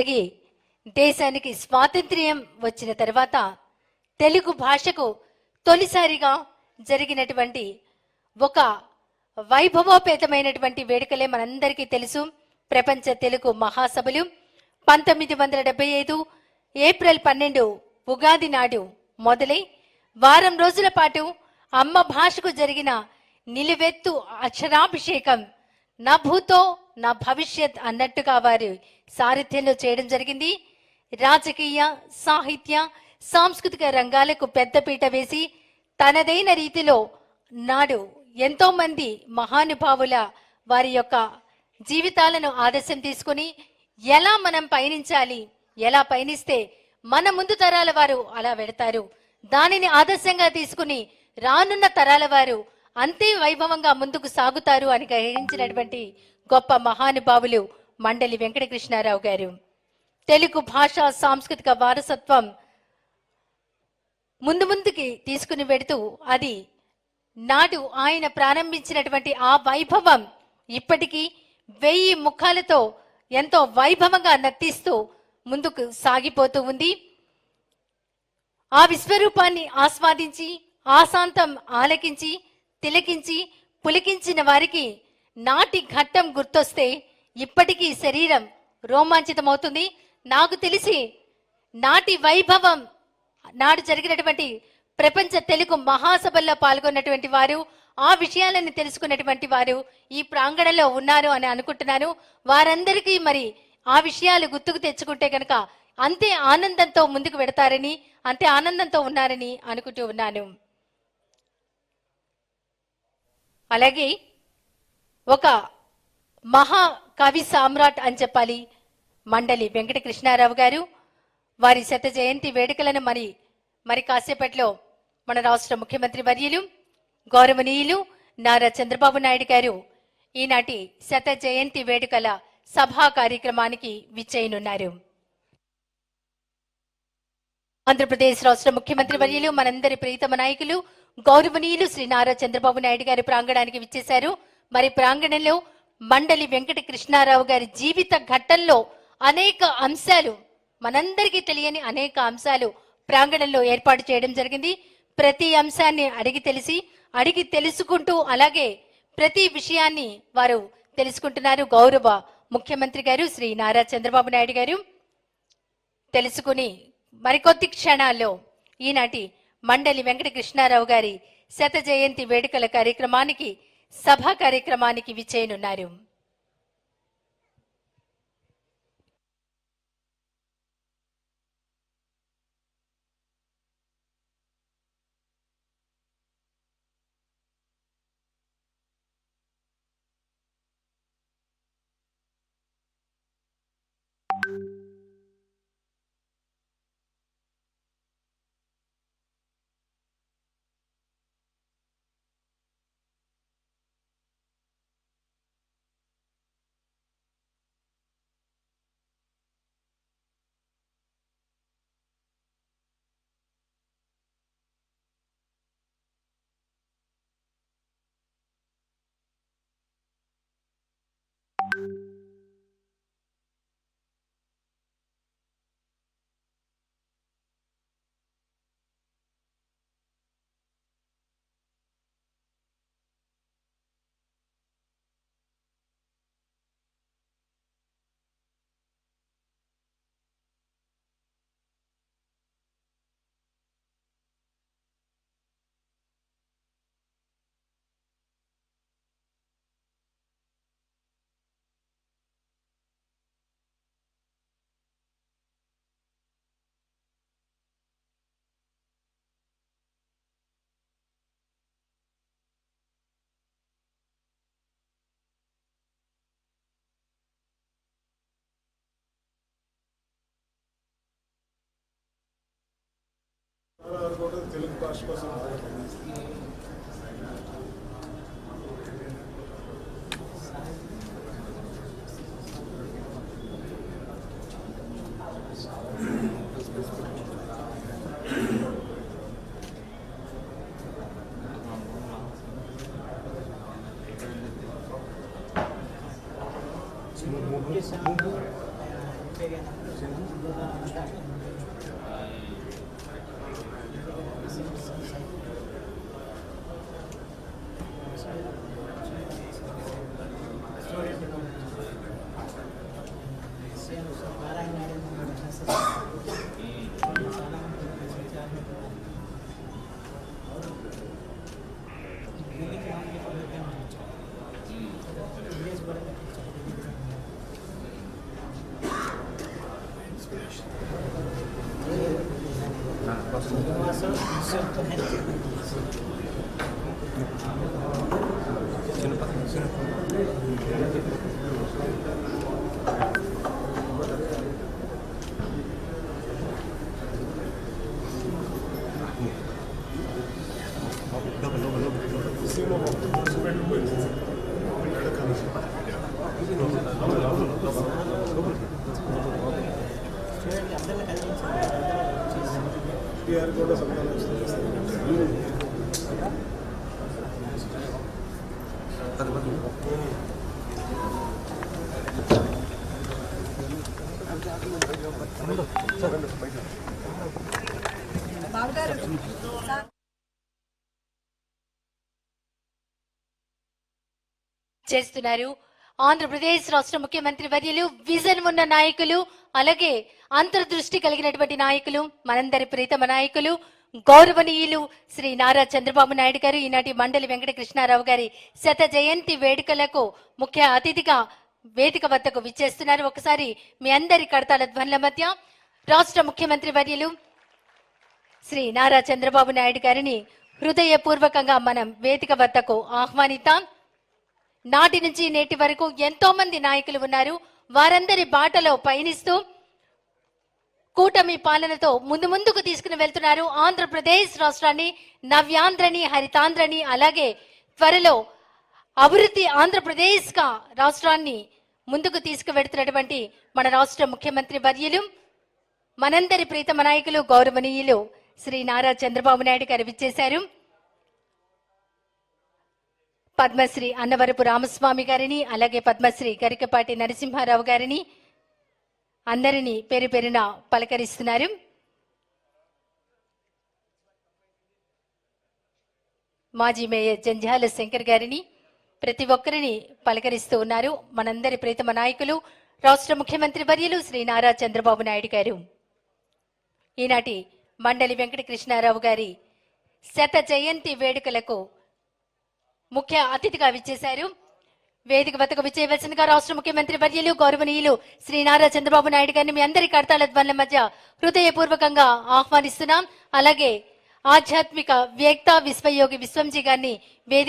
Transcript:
అలాగే దేశానికి స్వాతంత్ర్యం వచ్చిన తర్వాత తెలుగు భాషకు తొలిసారిగా జరిగినటువంటి ఒక వైభవోపేతమైనటువంటి వేడుకలే మనందరికీ తెలుసు. ప్రపంచ తెలుగు మహాసభలు పంతొమ్మిది వందల డెబ్బై ఐదు ఏప్రిల్ పన్నెండు ఉగాది నాడు మొదలై వారం రోజుల పాటు అమ్మ భాషకు జరిగిన నిలువెత్తు అక్షరాభిషేకం నా భూతో నా భవిష్యత్ అన్నట్టుగా వారు సారథ్యంలో చేయడం జరిగింది. రాజకీయ సాహిత్య సాంస్కృతిక రంగాలకు పెద్దపీట వేసి తనదైన రీతిలో నాడు ఎంతో మంది మహానుభావుల వారి యొక్క జీవితాలను ఆదర్శం తీసుకుని ఎలా మనం పయనించాలి ఎలా పయనిస్తే మన ముందు తరాల వారు అలా వెడతారు. దానిని ఆదర్శంగా తీసుకుని రానున్న తరాల వారు అంతే వైభవంగా ముందుకు సాగుతారు అని గ్రహించినటువంటి గొప్ప మహానుభావులు మండలి వెంకటకృష్ణారావు గారు. తెలుగు భాష సాంస్కృతిక వారసత్వం ముందు ముందుకి తీసుకుని వెడుతూ అది నాడు ఆయన ప్రారంభించినటువంటి ఆ వైభవం ఇప్పటికీ వెయ్యి ముఖాలతో ఎంతో వైభవంగా నర్తిస్తూ ముందుకు సాగిపోతూ ఉంది. ఆ విశ్వరూపాన్ని ఆస్వాదించి ఆశాంతం ఆలకించి తిలకించి పులికించిన వారికి నాటి ఘట్టం గుర్తొస్తే ఇప్పటికీ శరీరం రోమాంచితమవుతుంది. నాకు తెలిసి నాటి వైభవం నాడు జరిగినటువంటి ప్రపంచ తెలుగు మహాసభల్లో పాల్గొన్నటువంటి వారు ఆ విషయాలను తెలుసుకున్నటువంటి వారు ఈ ప్రాంగణంలో ఉన్నారు అని అనుకుంటున్నాను. వారందరికీ మరి ఆ విషయాలు గుర్తుకు తెచ్చుకుంటే కనుక అంతే ఆనందంతో ముందుకు వెడతారని అంతే ఆనందంతో ఉన్నారని అనుకుంటూ ఉన్నాను. అలాగే ఒక మహా కవి సామ్రాట్ అని చెప్పాలి మండలి వెంకట కృష్ణారావు గారు వారి శత జయంతి వేడుకలను మరి మరి కాసేపట్లో మన రాష్ట్ర ముఖ్యమంత్రి వర్యులు గౌరవనీయులు నారా చంద్రబాబు నాయుడు గారు ఈనాటి శత జయంతి వేడుకల సభా కార్యక్రమానికి విచ్చేయనున్నారు. ఆంధ్రప్రదేశ్ రాష్ట్ర ముఖ్యమంత్రి వర్యులు మనందరి ప్రీతమ నాయకులు గౌరవనీయులు శ్రీ నారా చంద్రబాబు నాయుడు గారి ప్రాంగణానికి విచ్చేశారు. మరి ప్రాంగణంలో మండలి వెంకట కృష్ణారావు గారి జీవిత ఘట్టంలో అనేక అంశాలు మనందరికీ తెలియని అనేక అంశాలు ప్రాంగణంలో ఏర్పాటు చేయడం జరిగింది. ప్రతి అంశాన్ని అడిగి తెలిసి అడిగి తెలుసుకుంటూ అలాగే ప్రతి విషయాన్ని వారు తెలుసుకుంటున్నారు. గౌరవ ముఖ్యమంత్రి గారు శ్రీ నారా చంద్రబాబు నాయుడు గారు తెలుసుకుని మరికొద్ది క్షణాల్లో ఈనాటి మండలి వెంకట కృష్ణారావు గారి శత జయంతి వేడుకల కార్యక్రమానికి సభా కార్యక్రమానికి విచ్చేయనున్నారు. కూడా తెలుగు భాష కోసం టీఆర్ కూడా సంతానం ఇస్తుంది. చేస్తున్నారు ఆంధ్రప్రదేశ్ రాష్ట్ర ముఖ్యమంత్రి వర్యులు విజన్ ఉన్న నాయకులు అలాగే అంతర్దృష్టి కలిగినటువంటి నాయకులు మనందరి ప్రీతమ నాయకులు గౌరవనీయులు శ్రీ నారా చంద్రబాబు నాయుడు గారు ఈనాటి మండలి వెంకట కృష్ణారావు గారి శత జయంతి వేడుకలకు ముఖ్య అతిథిగా వేదిక వద్దకు విచ్చేస్తున్నారు. ఒకసారి మీ అందరి కడతాల ధ్వనుల మధ్య రాష్ట్ర ముఖ్యమంత్రి వర్యులు శ్రీ నారా చంద్రబాబు నాయుడు గారిని హృదయపూర్వకంగా మనం వేదిక వద్దకు ఆహ్వానిద్దాం. నాటి నుంచి నేటి వరకు ఎంతో మంది నాయకులు ఉన్నారు. వారందరి బాటలో పయనిస్తూ కూటమి పాలనతో ముందు ముందుకు తీసుకుని వెళ్తున్నారు. ఆంధ్రప్రదేశ్ రాష్ట్రాన్ని నవ్యాంధ్రని హరితాంధ్రని అలాగే త్వరలో అభివృద్ధి ఆంధ్రప్రదేశ్గా రాష్ట్రాన్ని ముందుకు తీసుకువెడుతున్నటువంటి మన రాష్ట్ర ముఖ్యమంత్రి వర్యులు మనందరి ప్రీతమ నాయకులు గౌరవనీయులు శ్రీ నారా చంద్రబాబు నాయుడు గారు విచ్చేశారు. పద్మశ్రీ అన్నవరపు రామస్వామి గారిని అలాగే పద్మశ్రీ గరికపాటి నరసింహారావు గారిని అందరినీ పేరు పేరున పలకరిస్తున్నారు. మాజీ మేయర్ జంజాల శంకర్ గారిని ప్రతి ఒక్కరిని పలకరిస్తూ ఉన్నారు మనందరి ప్రీతమ నాయకులు రాష్ట్ర ముఖ్యమంత్రి వర్యులు శ్రీ నారా చంద్రబాబు నాయుడు గారు. ఈనాటి మండలి వెంకట కృష్ణారావు గారి శత జయంతి వేడుకలకు ముఖ్య అతిథిగా విచ్చేశారు. వేదిక వద్దకు విచ్చేయవలసిందిగా రాష్ట్ర ముఖ్యమంత్రి వర్యులు గౌరవనీయులు శ్రీ నారా చంద్రబాబు నాయుడు గారిని మీ అందరి కడతాల ధ్వనుల మధ్య హృదయపూర్వకంగా ఆహ్వానిస్తున్నాం. అలాగే ఆధ్యాత్మిక వ్యక్త విశ్వయోగి విశ్వంజీ గారిని వేదిక